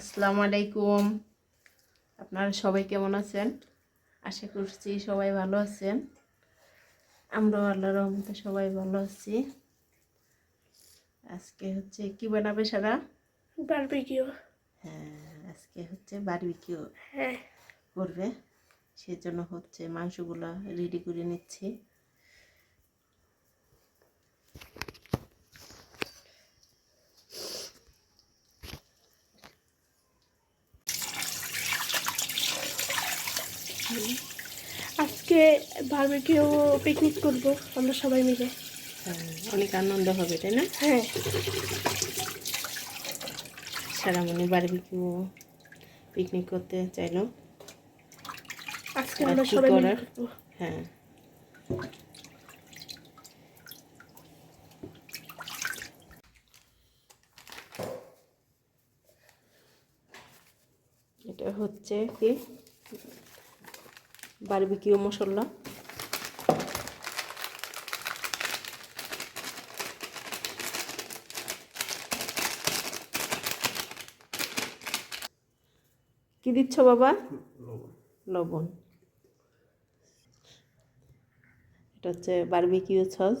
আসসালামু আলাইকুম। আপনারা সবাই কেমন আছেন? আশা করছি সবাই ভালো আছেন। আমরাও আল্লাহ রহমতে সবাই ভালো আছি। আজকে হচ্ছে কি বানাবে সারা? বারবিকিউ। হ্যাঁ আজকে হচ্ছে বারবিকিউ হ্যাঁ। করবে। সেজন্য হচ্ছে মাংসগুলো রেডি করে নিচ্ছি। আজকে বারবিকিউ পিকনিক করব আমরা সবাই মিলে। হ্যাঁ অনেক আনন্দ হবে তাই না? হ্যাঁ। সারামণি বারবিকিউ পিকনিক করতে চাইলো আজকে আমরা সবাই মিলে হ্যাঁ। এটা হচ্ছে কি? বারবিকিউ মশলা। কি দিচ্ছ বাবা? লবণ। এটা হচ্ছে বারবিকিউ সস।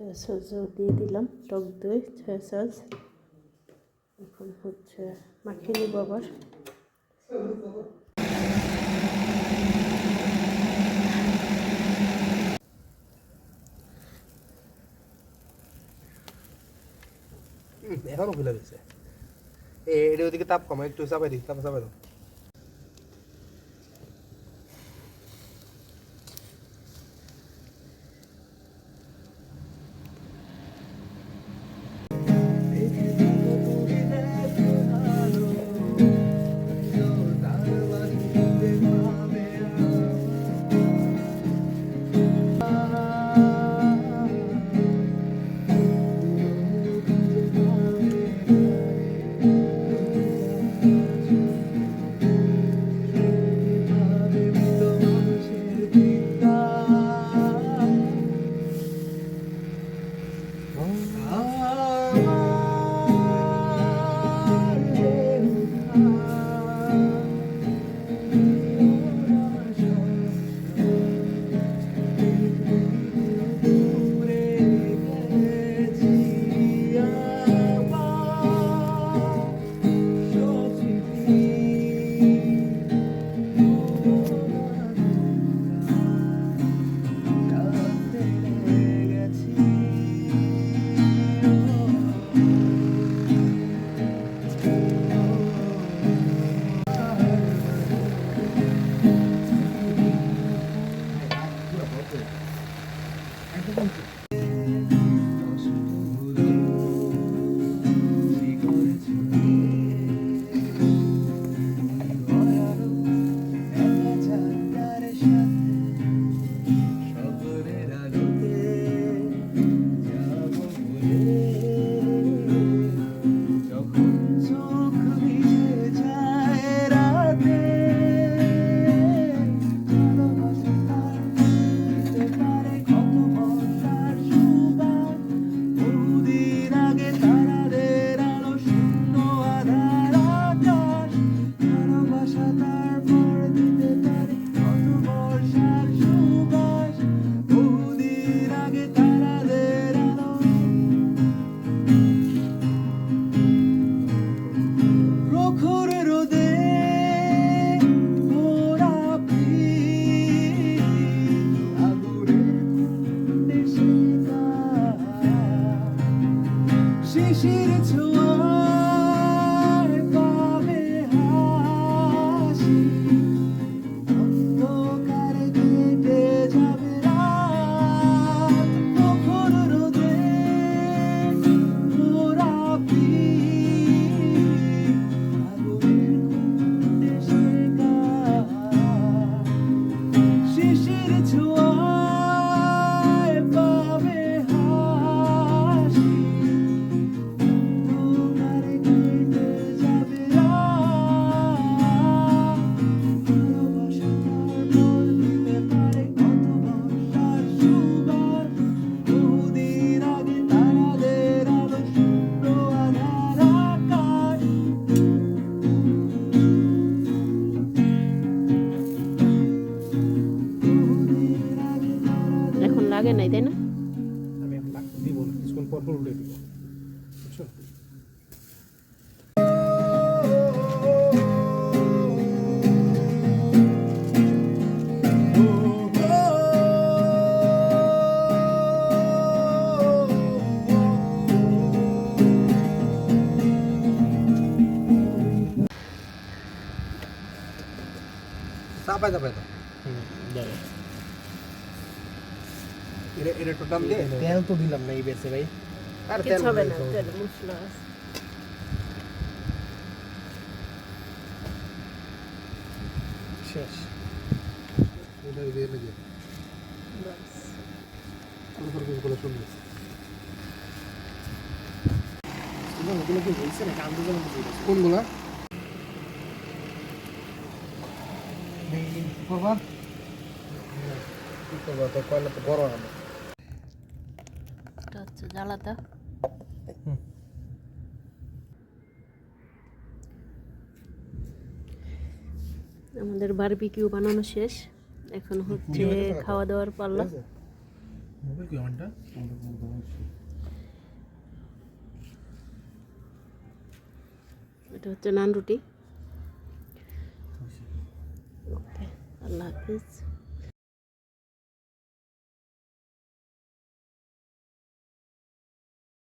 ছয় সসও দিয়ে দিলাম টক দই ছয় সস এখন হচ্ছে মাখিয়ে নিব আবার এখনও খুলে দিছে এটা ওদিকে তাপ কমা একটু চাপাই দিই তাপ চাপাই দাও she to চাপাই চাপাই দাও এটা এটা টোটাল দিয়ে? তেল তো দিলাম না এই বেসে ভাই। আর তেল হবে না তেল মশলা শেষ। এটা দিয়ে শুনবে। কি না কোনগুলা? করবা কি করবা তো কয়লা তো বড় হবে এটা হচ্ছে আমাদের বারবিকিউ বানানো শেষ। এখন হচ্ছে খাওয়া দাওয়ার পাল্লা। এটা হচ্ছে নান রুটি। হাফিজ